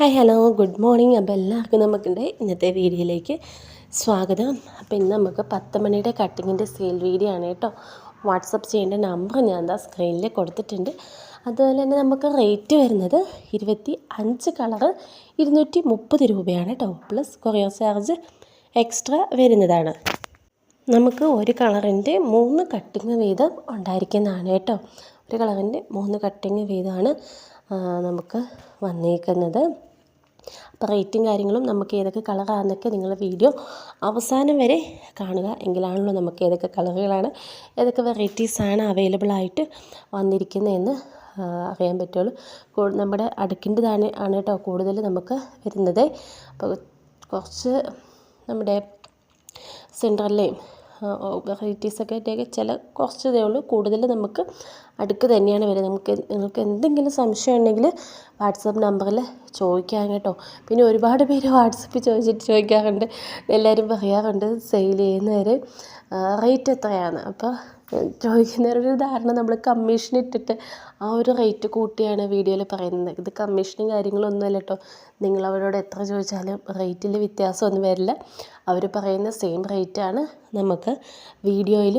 Hi hello good morning അപ്പോൾ എല്ലാവർക്കും നമുക്കുണ്ട് ഇന്നത്തെ വീഡിയോയിലേക്ക് സ്വാഗതം. അപ്പോൾ ഇന്ന് നമുക്ക് പത്ത് മണിയുടെ കട്ടിങ്ങിന്റെ സെയിൽ വീഡിയോ ആണ് കേട്ടോ. വാട്സപ്പ് ചെയ്യേണ്ട നമ്പർ ഞാൻ എന്താ സ്ക്രീനിൽ കൊടുത്തിട്ടുണ്ട്. അതുപോലെ തന്നെ നമുക്ക് റേറ്റ് വരുന്നത് ഇരുപത്തി അഞ്ച് കളറ് ഇരുന്നൂറ്റി മുപ്പത് രൂപയാണ് കേട്ടോ. പ്ലസ് കൊറിയർ ചാർജ് എക്സ്ട്രാ വരുന്നതാണ്. നമുക്ക് ഒരു കളറിന്റെ മൂന്ന് കട്ടിങ് വീതം ഉണ്ടായിരിക്കുന്നതാണ് കേട്ടോ. ഒരു കളറിന്റെ മൂന്ന് കട്ടിങ് വീതമാണ് നമുക്ക് വന്നേക്കുന്നത്. അപ്പോൾ റേറ്റും കാര്യങ്ങളും നമുക്ക് ഏതൊക്കെ കളറാണെന്നൊക്കെ നിങ്ങളുടെ വീഡിയോ അവസാനം വരെ കാണുക. എങ്കിലാണല്ലോ നമുക്ക് ഏതൊക്കെ കളറുകളാണ് ഏതൊക്കെ വെറൈറ്റീസാണ് അവൈലബിൾ ആയിട്ട് വന്നിരിക്കുന്നതെന്ന് അറിയാൻ പറ്റുള്ളൂ. നമ്മുടെ അടുക്കിന്റെതാണ് ആണ് കേട്ടോ കൂടുതൽ നമുക്ക് വരുന്നത്. അപ്പോൾ കുറച്ച് നമ്മുടെ സെൻട്രലിലെയും വെറൈറ്റീസൊക്കെ ആയിട്ടൊക്കെ ചില കുറച്ചതേ ഉള്ളൂ. കൂടുതൽ നമുക്ക് അടുക്ക് തന്നെയാണ് വരുന്നത് നമുക്ക് നിങ്ങൾക്ക് എന്തെങ്കിലും സംശയം ഉണ്ടെങ്കിൽ വാട്സപ്പ് നമ്പറിൽ ചോദിക്കാം കേട്ടോ. പിന്നെ ഒരുപാട് പേര് വാട്സപ്പിൽ ചോദിച്ചിട്ട് ചോദിക്കാറുണ്ട്. എല്ലാവരും പറയാറുണ്ട് സെയിൽ ചെയ്യുന്നവർ റേറ്റ് എത്രയാണ്? അപ്പോൾ ചോദിക്കുന്നവരുടെ ധാരണ നമ്മൾ കമ്മീഷൻ ഇട്ടിട്ട് ആ ഒരു റേറ്റ് കൂട്ടിയാണ് വീഡിയോയിൽ പറയുന്നത്. ഇത് കമ്മീഷനും കാര്യങ്ങളൊന്നും അല്ല കേട്ടോ നിങ്ങൾ അവരോട് എത്ര ചോദിച്ചാലും റേറ്റിൽ വ്യത്യാസമൊന്നും വരില്ല. അവർ പറയുന്ന സെയിം റേറ്റാണ് നമുക്ക് വീഡിയോയിൽ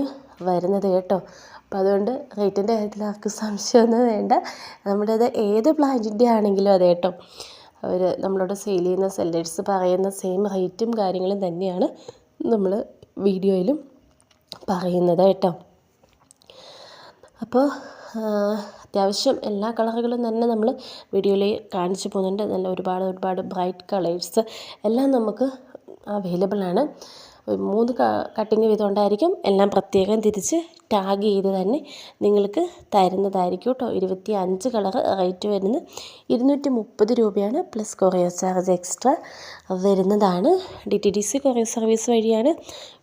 വരുന്നത് കേട്ടോ. അപ്പോൾ അതുകൊണ്ട് റേറ്റിന്റെ കാര്യത്തിൽ ആർക്കും സംശയമൊന്നും വേണ്ട. നമ്മുടേത് ഏത് പ്ലാന്റിന്റെ ആണെങ്കിലും അതെ കേട്ടോ അവർ നമ്മളോട് സെയിൽ ചെയ്യുന്ന സെല്ലേഴ്സ് പറയുന്ന സെയിം റേറ്റും കാര്യങ്ങളും തന്നെയാണ് നമ്മൾ വീഡിയോയിലും പറയുന്നത് കേട്ടോ. അപ്പോൾ അത്യാവശ്യം എല്ലാ കളറുകളും തന്നെ നമ്മൾ വീഡിയോയിൽ കാണിച്ചു പോകുന്നുണ്ട്. നല്ല ഒരുപാട് ഒരുപാട് ബ്രൈറ്റ് കളേഴ്സ് എല്ലാം നമുക്ക് അവൈലബിൾ ആണ്. മൂന്ന് കട്ടിങ് വീതം എല്ലാം പ്രത്യേകം തിരിച്ച് ടാഗ് ചെയ്ത് തന്നെ നിങ്ങൾക്ക് തരുന്നതായിരിക്കും കേട്ടോ ഇരുപത്തി അഞ്ച് കളർ റേറ്റ് വരുന്നത് ഇരുന്നൂറ്റി മുപ്പത് രൂപയാണ്. പ്ലസ് കൊറിയർ ചാർജ് എക്സ്ട്രാ വരുന്നതാണ്. D T D C courier service വഴിയാണ്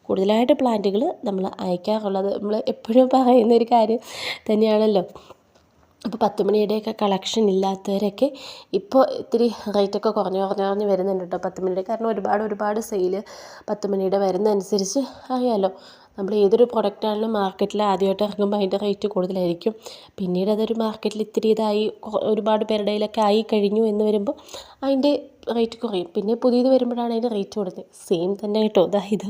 കൂടുതലായിട്ട് പ്ലാന്റുകൾ നമ്മൾ അയക്കാറുള്ളത്. നമ്മൾ എപ്പോഴും പറയുന്ന ഒരു കാര്യം തന്നെയാണല്ലോ. അപ്പോൾ പത്ത് മണിയുടെയൊക്കെ കളക്ഷൻ ഇല്ലാത്തവരൊക്കെ ഇപ്പോൾ ഇത്തിരി റേറ്റൊക്കെ കുറഞ്ഞ് കുറഞ്ഞ് കുറഞ്ഞ് വരുന്നുണ്ട് കേട്ടോ. പത്ത് മണിയുടെ കാരണം ഒരുപാട് ഒരുപാട് സെയിൽ പത്ത് മണിയുടെ വരുന്നതനുസരിച്ച് അറിയാമല്ലോ നമ്മൾ ഏതൊരു പ്രൊഡക്റ്റാണെങ്കിലും മാർക്കറ്റിൽ ആദ്യമായിട്ട് ഇറങ്ങുമ്പോൾ അതിന്റെ റേറ്റ് കൂടുതലായിരിക്കും. പിന്നീട് അതൊരു മാർക്കറ്റിൽ ഇത്തിരി ഇതായി ഒരുപാട് പേരുടെ കയ്യിലൊക്കെ ആയി കഴിഞ്ഞു എന്ന് വരുമ്പോൾ അതിന്റെ റേറ്റ് കുറയും. പിന്നെ പുതിയത് വരുമ്പോഴാണ് അതിന്റെ റേറ്റ് കൂടുന്നത്. സെയിം തന്നെ കേട്ടോ. ഇതാ ഇത്.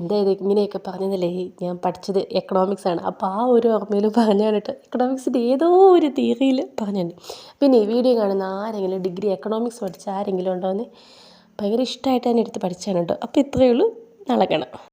എന്താ ഇത് ഇങ്ങനെയൊക്കെ പറഞ്ഞതല്ലേ ഞാൻ പഠിച്ചത് എക്കണോമിക്സ് ആണ്. അപ്പോൾ ആ ഒരു ഓർമ്മയിൽ പറഞ്ഞാണിട്ട് എക്കണോമിക്സിന്റെ ഏതോ ഒരു തിയറിയിൽ പറഞ്ഞിട്ടുണ്ട് പിന്നെ ഈ വീഡിയോ കാണുന്ന ആരെങ്കിലും ഡിഗ്രി എക്കണോമിക്സ് പഠിച്ച ആരെങ്കിലും ഉണ്ടോ എന്ന് ഭയങ്കര ഇഷ്ടമായിട്ട് തന്നെ എടുത്ത് പഠിച്ചാണ് കേട്ടോ. അപ്പോൾ ഇത്രയേ ഉള്ളൂ. നാളെ കാണാം.